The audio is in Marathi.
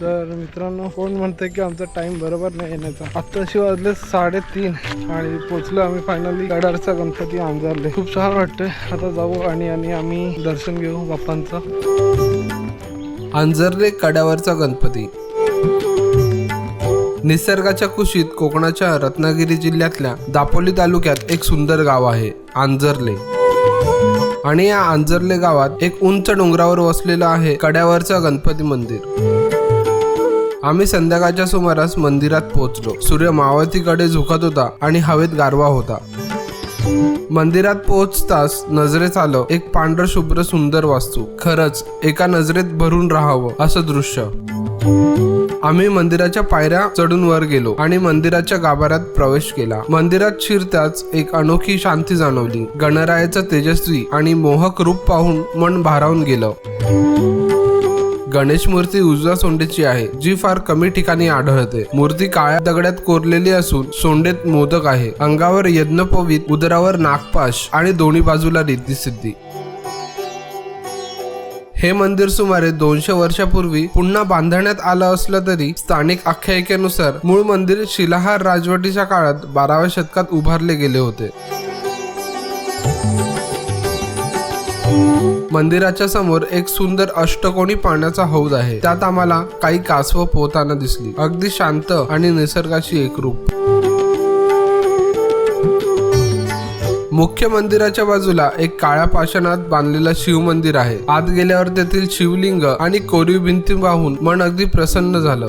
तर मित्रांनो कोण म्हणते की आमचा टाइम बरोबर नाही येण्याचा? आत्ताशी वाजले साडेतीन आणि पोचलो आम्ही फायनली गडारचा गणपती अंजारले खूप छान वाटतंय. आता जाऊ आणि आणि आम्ही दर्शन घेऊ बाप्पांचं. आंजरले कड्यावरचा गणपती. निसर्गाच्या कुशीत कोकणाच्या रत्नागिरी जिल्ह्यातल्या दापोली तालुक्यात एक सुंदर गाव आहे आंजरले आणि या आंजरले गावात एक उंच डोंगरावर वसलेलं आहे कड्यावरचा गणपती मंदिर. आम्ही संध्याकाळच्या सुमारास मंदिरात पोहोचलो. सूर्य मावळतीकडे झुकत होता आणि हवेत गारवा होता. मंदिरात पोहोचताच नजरेत आलं एक पांढर शुभ्र सुंदर वास्तू. खरंच एका नजरेत भरून राहावं असं दृश्य. आम्ही मंदिराच्या पायऱ्या चढून वर गेलो आणि मंदिराच्या गाभाऱ्यात प्रवेश केला. मंदिरात शिरताच एक अनोखी शांती जाणवली. गणरायाचं तेजस्वी आणि मोहक रूप पाहून मन भारावून गेलं. गणेश मूर्ती उजव्या सोंडेची आहे जी फार कमी ठिकाणी आढळते. मूर्ती काळ्या दगडात कोरलेली असून सोंडेत मोदक आहे. अंगावर यज्ञपवीत उदरावर नागपाश आणि दोन्ही बाजूला रिद्धी हे मंदिर सुमारे दोनशे वर्षापूर्वी पुन्हा बांधण्यात आलं असलं तरी स्थानिक आख्यायिकेनुसार मूळ मंदिर शिलाहार राजवटीच्या काळात बाराव्या शतकात उभारले गेले होते. मंदिराच्या समोर एक सुंदर अष्टकोनी पाण्याचा हौद आहे. त्यात आम्हाला काही कासव पोहताना दिसली. अगदी शांत आणि निसर्गाशी एकरूप मुख्य मंदिराच्या बाजूला एक काळ्या पाषाणात बांधलेलं शिव मंदिर आहे. आत गेल्यावर तेथील शिवलिंग आणि कोरीव भिंती पाहून मन अगदी प्रसन्न झालं.